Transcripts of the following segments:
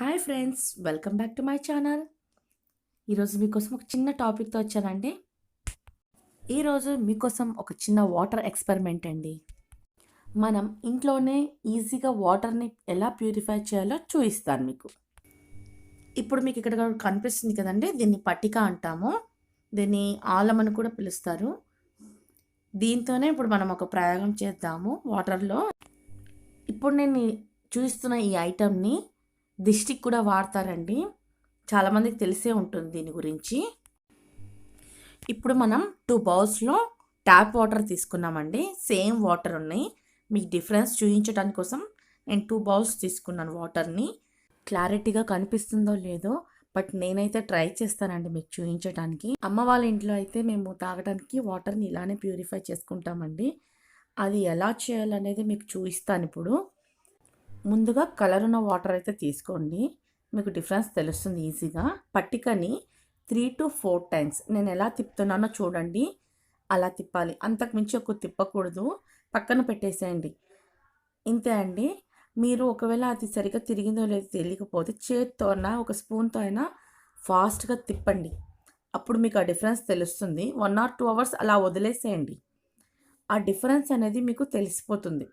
Hi friends welcome back to my channel. ఈరోజు మీకోసం ఒక చిన్న టాపిక్తో వచ్చానండి. ఈరోజు మీకోసం ఒక చిన్న వాటర్ ఎక్స్పెరిమెంట్ అండి. మనం ఇంట్లోనే ఈజీగా వాటర్ని ఎలా ప్యూరిఫై చేయాలో చూపిస్తాను మీకు. ఇప్పుడు మీకు ఇక్కడ కనిపిస్తుంది కదండి దీన్ని పట్టిక అంటాము. దీన్ని ఆలం అని కూడా పిలుస్తారు. దీంతోనే ఇప్పుడు మనం ఒక ప్రయోగం చేద్దాము వాటర్లో. ఇప్పుడు నేను చూపిస్తున్న ఈ ఐటమ్ని దిష్టికి కూడా వాడతారండి. చాలామందికి తెలిసే ఉంటుంది దీని గురించి. ఇప్పుడు మనం టూ బౌల్స్లో ట్యాప్ వాటర్ తీసుకున్నామండి. సేమ్ వాటర్ ఉన్నాయి. మీకు డిఫరెన్స్ చూపించడానికి కోసం నేను టూ బౌల్స్ తీసుకున్నాను వాటర్ని. క్లారిటీగా కనిపిస్తుందో లేదో బట్ నేనైతే ట్రై చేస్తానండి మీకు చూపించడానికి అమ్మ వాళ్ళ ఇంట్లో అయితే మేము తాగడానికి వాటర్ని ఇలానే ప్యూరిఫై చేసుకుంటామండి. అది ఎలా చేయాలనేది మీకు చూపిస్తాను ఇప్పుడు. ముందుగా కలర్ ఉన్న వాటర్ అయితే తీసుకోండి. మీకు డిఫరెన్స్ తెలుస్తుంది ఈజీగా. పట్టికని త్రీ టు ఫోర్ టైమ్స్. నేను ఎలా తిప్పుతున్నానో చూడండి. అలా తిప్పాలి. అంతకు మించి ఎక్కువ తిప్పకూడదు. పక్కన పెట్టేసేయండి. ఇంతే అండి. మీరు ఒకవేళ అది సరిగ్గా తిరిగిందో లేదో తెలియకపోతే చేతితో అయినా ఒక స్పూన్తో అయినా ఫాస్ట్గా తిప్పండి. అప్పుడు మీకు ఆ డిఫరెన్స్ తెలుస్తుంది. వన్ ఆర్ టూ అవర్స్ అలా వదిలేసేయండి. ఆ డిఫరెన్స్ అనేది మీకు తెలిసిపోతుంది.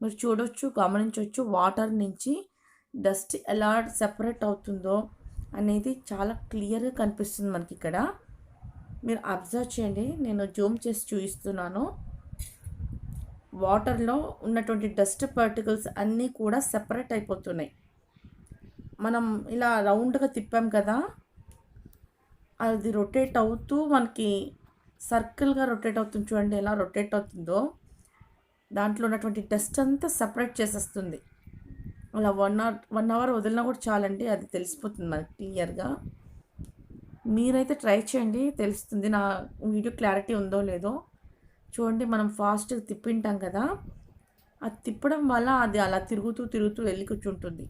మీరు చూడొచ్చు గమనించవచ్చు వాటర్ నుంచి డస్ట్ ఎలా సెపరేట్ అవుతుందో అనేది చాలా క్లియర్గా కనిపిస్తుంది మనకి ఇక్కడ. మీరు అబ్జర్వ్ చేయండి నేను జూమ్ చేసి చూపిస్తున్నాను. వాటర్లో ఉన్నటువంటి డస్ట్ పార్టికల్స్ అన్నీ కూడా సెపరేట్ అయిపోతున్నాయి. మనం ఇలా రౌండ్గా తిప్పాం కదా అది రొటేట్ అవుతూ మనకి సర్కిల్గా రొటేట్ అవుతుంది చూడండి ఎలా రొటేట్ అవుతుందో. దాంట్లో ఉన్నటువంటి డస్ట్ అంతా సపరేట్ చేసేస్తుంది. అలా వన్ అవర్ వన్ అవర్ వదిలినా కూడా చాలండి అది తెలిసిపోతుంది మనకి క్లియర్గా మీరైతే ట్రై చేయండి తెలుస్తుంది నా వీడియో క్లారిటీ ఉందో లేదో. చూడండి మనం ఫాస్ట్గా తిప్పింటాం కదా అది తిప్పడం వల్ల అది అలా తిరుగుతూ తిరుగుతూ వెళ్ళి కూర్చుంటుంది.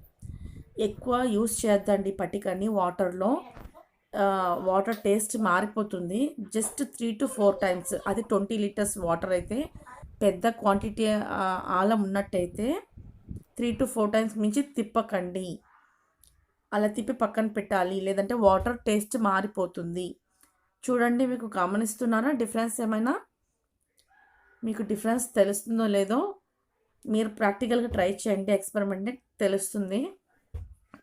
ఎక్కువ యూస్ చేద్దండి పట్టికని వాటర్లో వాటర్ టేస్ట్ మారిపోతుంది. Just three to four times అది ట్వంటీ లీటర్స్ వాటర్ అయితే పెద్ద క్వాంటిటీ ఆలం ఉన్నట్టయితే త్రీ టు ఫోర్ టైమ్స్ మించి తిప్పకండి. అలా తిప్పి పక్కన పెట్టాలి. లేదంటే వాటర్ టేస్ట్ మారిపోతుంది. చూడండి మీకు గమనిస్తున్నారా? డిఫరెన్స్ ఏమైనా? మీకు డిఫరెన్స్ తెలుస్తుందో లేదో మీరు ప్రాక్టికల్గా ట్రై చేయండి. ఎక్స్పెరిమెంట్ తెలుస్తుంది.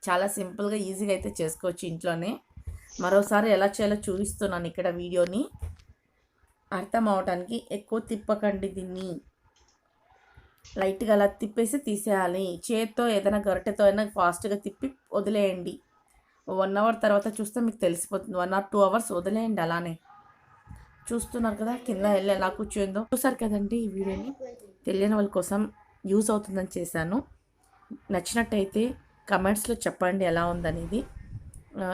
చాలా సింపుల్గా ఈజీగా అయితే చేసుకోవచ్చు ఇంట్లోనే. మరోసారి ఎలా చేయాలో చూపిస్తున్నాను ఇక్కడ వీడియోని. అర్థం అవటానికి ఎక్కువ తిప్పకండి దీన్ని. లైట్గా అలా తిప్పేసి తీసేయాలి. చేత్తో ఏదైనా గరిటెతో అయినా ఫాస్ట్గా తిప్పి వదిలేయండి. వన్ అవర్ తర్వాత చూస్తే మీకు తెలిసిపోతుంది. వన్ ఆర్ టూ అవర్స్ వదిలేయండి అలానే. చూస్తున్నారు కదా కింద వెళ్ళి ఎలా కూర్చోయిందో చూసారు కదండి ఈ వీడియోని? తెలియని వాళ్ళ కోసం యూజ్ అవుతుందని చేశాను. నచ్చినట్టయితే కమెంట్స్లో చెప్పండి ఎలా ఉందనేది.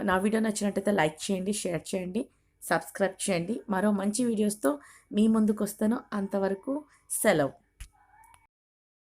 నా వీడియో నచ్చినట్టయితే లైక్ చేయండి షేర్ చేయండి. సబ్స్క్రైబ్ చేయండి. మరో మంచి వీడియోస్తో మీ ముందుకు వస్తాను అంతవరకు సెలవు.